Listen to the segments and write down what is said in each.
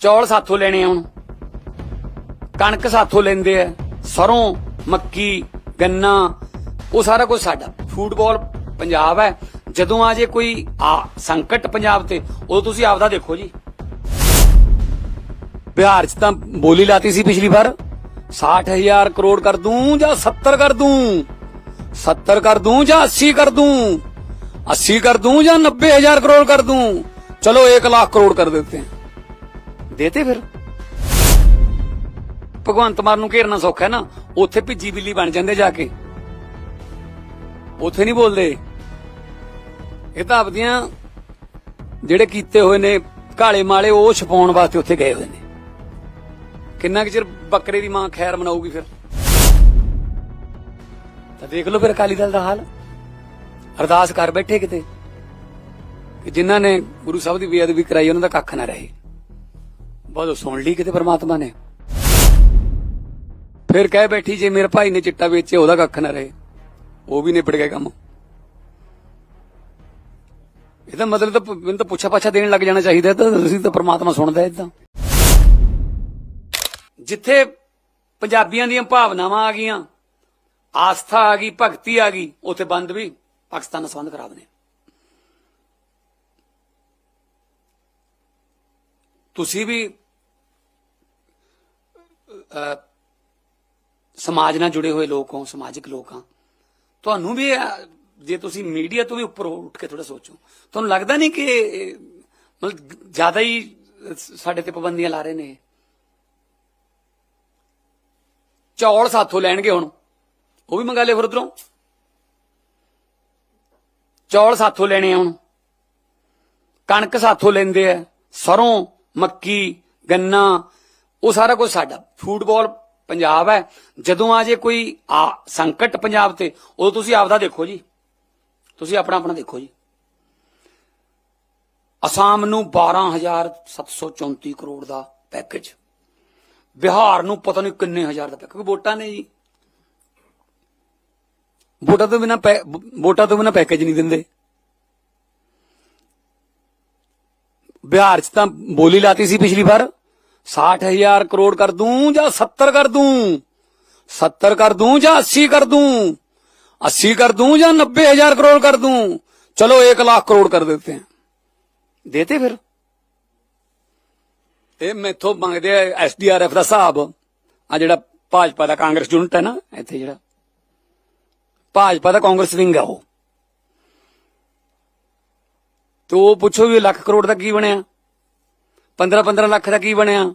ਚੌਲ ਸਾਥੋਂ ਲੈਣੇ ਆ ਕਣਕ ਸਾਥੋਂ ਲੈਂਦੇ ਆ, ਸਰੋਂ, ਮੱਕੀ, ਗੰਨਾ, ਉਹ ਸਾਰਾ ਕੁਝ ਸਾਡਾ। ਫੁੱਟਬਾਲ ਪੰਜਾਬ ਹੈ। ਜਦੋਂ ਆ ਜੇ ਕੋਈ ਆ ਸੰਕਟ ਪੰਜਾਬ ਤੇ, ਉਦੋਂ ਤੁਸੀਂ ਆਪਦਾ ਦੇਖੋ ਜੀ। ਬਿਹਾਰ 'ਚ ਤਾਂ ਬੋਲੀ ਲਾਤੀ ਸੀ ਪਿਛਲੀ ਵਾਰ 60000 ਕਰੋੜ ਕਰ ਦੂੰ ਜਾਂ 70 ਕਰ ਦੂੰ? 70 ਕਰ ਦੂੰ ਜਾਂ 80 ਕਰ ਦੂੰ? 80 ਕਰ ਦੂੰ ਜਾਂ 90000 ਕਰੋੜ ਕਰ ਦੂੰ? ਚਲੋ 1 ਲੱਖ ਕਰੋੜ ਕਰ ਦੇਤੇ। हैं ਦੇਤੇ ਫਿਰ? ਭਗਵੰਤ ਮਾਨ ਨੂੰ ਘੇਰਨਾ ਸੌਖਾ ਹੈ ਨਾ? ਉੱਥੇ ਭਿੱਜੀ ਬਿੱਲੀ ਬਣ ਜਾਂਦੇ ਜਾ ਕੇ। ਉੱਥੇ ਨਹੀਂ ਬੋਲਦੇ। ਇਹ ਤਾਂ ਆਪਦੀਆਂ ਜਿਹੜੇ ਕੀਤੇ ਹੋਏ ਨੇ ਕਾਲੇ ਮਾਲੇ, ਉਹ ਛਪਾਉਣ ਵਾਸਤੇ ਉੱਥੇ ਗਏ ਹੋਏ ਨੇ। ਕਿੰਨਾ ਕੁ ਚਿਰ ਬੱਕਰੇ ਦੀ ਮਾਂ ਖੈਰ ਮਨਾਊਗੀ ਫਿਰ? ਤਾਂ ਦੇਖ ਲਓ ਫਿਰ ਅਕਾਲੀ ਦਲ ਦਾ ਹਾਲ। ਅਰਦਾਸ ਕਰ ਬੈਠੇ ਕਿਤੇ। ਕਿ ਜਿਨ੍ਹਾਂ ਨੇ ਗੁਰੂ ਸਾਹਿਬ ਦੀ ਬੇਅਦਬੀ ਕਰਾਈ, ਉਹਨਾਂ ਦਾ ਕੱਖ ਨਾ ਰਹੇ। ਬਹੁਤ ਸੁਣ ਲਈ ਕਿਤੇ ਪਰਮਾਤਮਾ ਨੇ। ਫਿਰ ਕਹਿ ਬੈਠੀ, ਜੇ ਮੇਰੇ ਭਾਈ ਨੇ ਚਿੱਟਾ ਵੇਚਿਆ, ਉਹਦਾ ਕੱਖ ਨਾ ਰਹੇ। ਉਹ ਵੀ ਨਿਪਟ ਗਿਆ ਕੰਮ। ਇਹਦਾ ਮਤਲਬ ਤਾਂ ਮੈਨੂੰ ਤਾਂ ਪੁੱਛਾ ਪਾਛਾ ਦੇਣ ਲੱਗ ਜਾਣਾ ਚਾਹੀਦਾ ਤਾਂ ਤੁਸੀਂ ਤਾਂ ਪਰਮਾਤਮਾ ਸੁਣਦਾ ਇਦਾਂ ਜਿੱਥੇ ਪੰਜਾਬੀਆਂ ਦੀਆਂ ਭਾਵਨਾਵਾਂ ਆ ਗਈਆਂ, ਆਸਥਾ ਆ ਗਈ, ਭਗਤੀ ਆ ਗਈ, ਉੱਥੇ ਬੰਦ ਵੀ ਪਾਕਿਸਤਾਨ ਨਾਲ ਸੰਬੰਧ ਖਰਾਬ ਨੇ। ਤੁਸੀਂ ਵੀ ਸਮਾਜ ਨਾਲ ਜੁੜੇ ਹੋਏ ਲੋਕ ਹੋ ਸਮਾਜਿਕ ਲੋਕ ਆ ਤੁਹਾਨੂੰ ਵੀ ਜੇ ਤੁਸੀਂ ਮੀਡੀਆ ਤੋਂ ਵੀ ਉੱਪਰ ਉੱਠ ਕੇ ਥੋੜਾ ਸੋਚੋ। ਤੁਹਾਨੂੰ ਲੱਗਦਾ ਨਹੀਂ ਕਿ ਮਤਲਬ ਜ਼ਿਆਦਾ ਹੀ ਸਾਡੇ ਤੇ ਪਾਬੰਦੀਆਂ ਲਾ ਰਹੇ ਨੇ ਚੌਲ ਸਾਥੋਂ ਲੈਣਗੇ ਹੁਣ। ਉਹ ਵੀ ਮੰਗਾ ਲੈ ਫਿਰ ਉਧਰੋਂ। ਚੌਲ ਸਾਥੋਂ ਲੈਣੇ ਆ ਹੁਣ। ਕਣਕ ਸਾਥੋਂ ਲੈਂਦੇ ਆ। ਸਰੋਂ, ਮੱਕੀ, ਗੰਨਾ ਉਹ ਸਾਰਾ ਕੁਝ ਸਾਡਾ। ਫੁੱਟਬਾਲ ਪੰਜਾਬ ਹੈ। ਜਦੋਂ ਆ ਜੇ ਕੋਈ ਆ ਸੰਕਟ ਪੰਜਾਬ ਤੇ, ਉਦੋਂ ਤੁਸੀਂ ਆਪਦਾ ਦੇਖੋ ਜੀ। ਤੁਸੀਂ ਆਪਣਾ ਆਪਣਾ ਦੇਖੋ ਜੀ। ਅਸਾਮ ਨੂੰ 12734 ਕਰੋੜ ਦਾ ਪੈਕੇਜ। ਬਿਹਾਰ ਨੂੰ ਪਤਾ ਨਹੀਂ ਕਿੰਨੇ ਹਜ਼ਾਰ ਦਾ ਪੈਕੇਜ। ਵੋਟਾਂ ਨੇ ਜੀ। ਵੋਟਾਂ ਤੋਂ ਬਿਨਾ ਵੋਟਾਂ ਤੋਂ ਬਿਨਾ ਪੈਕੇਜ ਨਹੀਂ ਦਿੰਦੇ। ਬਿਹਾਰ 'ਚ ਤਾਂ ਬੋਲੀ ਲਾਤੀ ਸੀ ਪਿਛਲੀ ਵਾਰ। 60000 ਕਰੋੜ ਕਰ ਦੂੰ ਜਾਂ 70 ਕਰ ਦੂੰ? 70 ਕਰ ਦੂੰ ਜਾਂ 80 ਕਰ ਦੂੰ? 80 ਕਰ ਦੂੰ ਜਾਂ 90000 ਕਰੋੜ ਕਰ ਦੂੰ? ਚਲੋ 1 ਲੱਖ ਕਰੋੜ ਕਰ ਦੇਤੇ हैं ਦੇਤੇ ਫਿਰ? ਇਹ ਮੈਥੋਂ ਮੰਗਦੇ ਆ ਐਸਡੀਆਰਐਫ ਦਾ ਹਿਸਾਬ। ਆ ਜਿਹੜਾ ਭਾਜਪਾ ਦਾ ਕਾਂਗਰਸ ਯੂਨਿਟ ਹੈ ਨਾ, ਇੱਥੇ ਜਿਹੜਾ। ਭਾਜਪਾ ਦਾ ਕਾਂਗਰਸ ਵਿੰਗ ਆ ਉਹ। ਤੇ ਉਹ ਪੁੱਛੋ ਵੀ ਲੱਖ ਕਰੋੜ ਦਾ ਕੀ ਬਣਿਆ? 15 15 ਲੱਖ ਦਾ ਕੀ ਬਣਿਆ?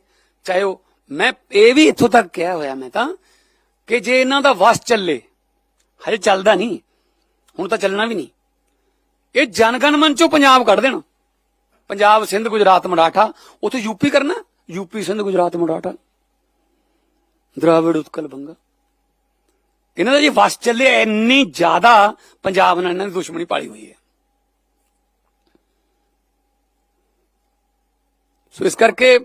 ਚਾਹੇ ਉਹ ਮੈਂ ਇਹ ਵੀ ਇੱਥੋਂ ਤੱਕ ਕਿਹਾ ਹੋਇਆ ਮੈਂ ਤਾਂ ਕਿ ਜੇ ਇਹਨਾਂ ਦਾ ਵਸ ਚੱਲੇ, ਹਜੇ ਚੱਲਦਾ ਨਹੀਂ, ਹੁਣ ਤਾਂ ਚੱਲਣਾ ਵੀ ਨਹੀਂ। ਇਹ ਜਨਗਣ ਮਨ ਚੋਂ ਪੰਜਾਬ ਕੱਢ ਦੇਣ। ਪੰਜਾਬ, ਸਿੰਧ, ਗੁਜਰਾਤ, ਮਰਾਠਾ, ਉੱਥੇ ਯੂਪੀ ਕਰਨਾ ਯੂਪੀ ਸਿੰਧ, ਗੁਜਰਾਤ, ਮਰਾਠਾ। ਦਰਾਵਿੜ, ਉਤਕਲ, ਬੰਗਾ। ਇਹਨਾਂ ਦਾ ਜੇ ਵਸ ਚੱਲੇ, ਇੰਨੀ ਜ਼ਿਆਦਾ ਪੰਜਾਬ ਨਾਲ ਇਹਨਾਂ ਦੀ ਦੁਸ਼ਮਣੀ ਪਾਲੀ ਹੋਈ ਹੈ। ਸੋ ਇਸ ਕਰਕੇ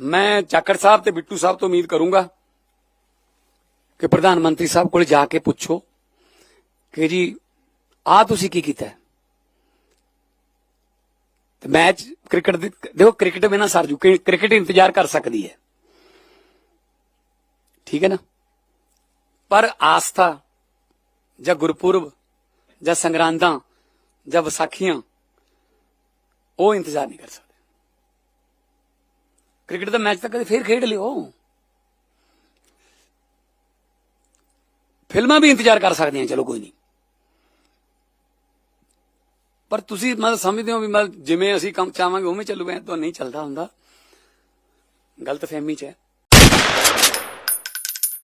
ਮੈਂ ਚਾਕਰ ਸਾਹਿਬ ਤੇ ਬਿੱਟੂ ਸਾਹਿਬ ਤੋਂ ਉਮੀਦ ਕਰੂੰਗਾ ਕਿ ਪ੍ਰਧਾਨ ਮੰਤਰੀ ਸਾਹਿਬ ਕੋਲ ਜਾ ਕੇ ਪੁੱਛੋ ਕਿ ਜੀ ਆ ਤੁਸੀਂ ਕੀ ਕੀਤਾ ਹੈ? ਤੇ ਮੈਚ ਕ੍ਰਿਕਟ ਦੇ ਦੇਖੋ ਕ੍ਰਿਕਟ ਬਿਨਾ ਸਰ ਜੂ ਕਿ- ਕ੍ਰਿਕਟ ਇੰਤਜ਼ਾਰ ਕਰ ਸਕਦੀ ਹੈ ਠੀਕ ਹੈ ਨਾ ਪਰ ਆਸਥਾ ਜਾਂ ਗੁਰਪੁਰਬ ਜਾਂ ਸੰਗਰਾਂਦਾਂ ਜਾਂ ਵਿਸਾਖੀਆਂ ਉਹ ਇੰਤਜ਼ਾਰ ਨਹੀਂ ਕਰ ਸਕਦੇ ਕ੍ਰਿਕਟ ਦਾ ਮੈਚ ਤਾਂ ਕਦੇ ਫੇਰ ਖੇਡ ਲਿਓ। ਫਿਲਮਾਂ ਵੀ ਇੰਤਜ਼ਾਰ ਕਰ ਸਕਦੀਆਂ, ਚਲੋ ਕੋਈ ਨਹੀਂ। ਪਰ ਤੁਸੀਂ ਮਤਲਬ ਸਮਝਦੇ ਹੋ ਵੀ ਮਤਲਬ ਜਿਵੇਂ ਅਸੀਂ ਕੰਮ ਚਾਹਾਂਗੇ, ਉਵੇਂ ਚੱਲੂਗਾ ਤਾਂ ਨਹੀਂ ਚੱਲਦਾ ਹੁੰਦਾ। ਗਲਤ ਫਹਿਮੀ ਚ ਹੈ।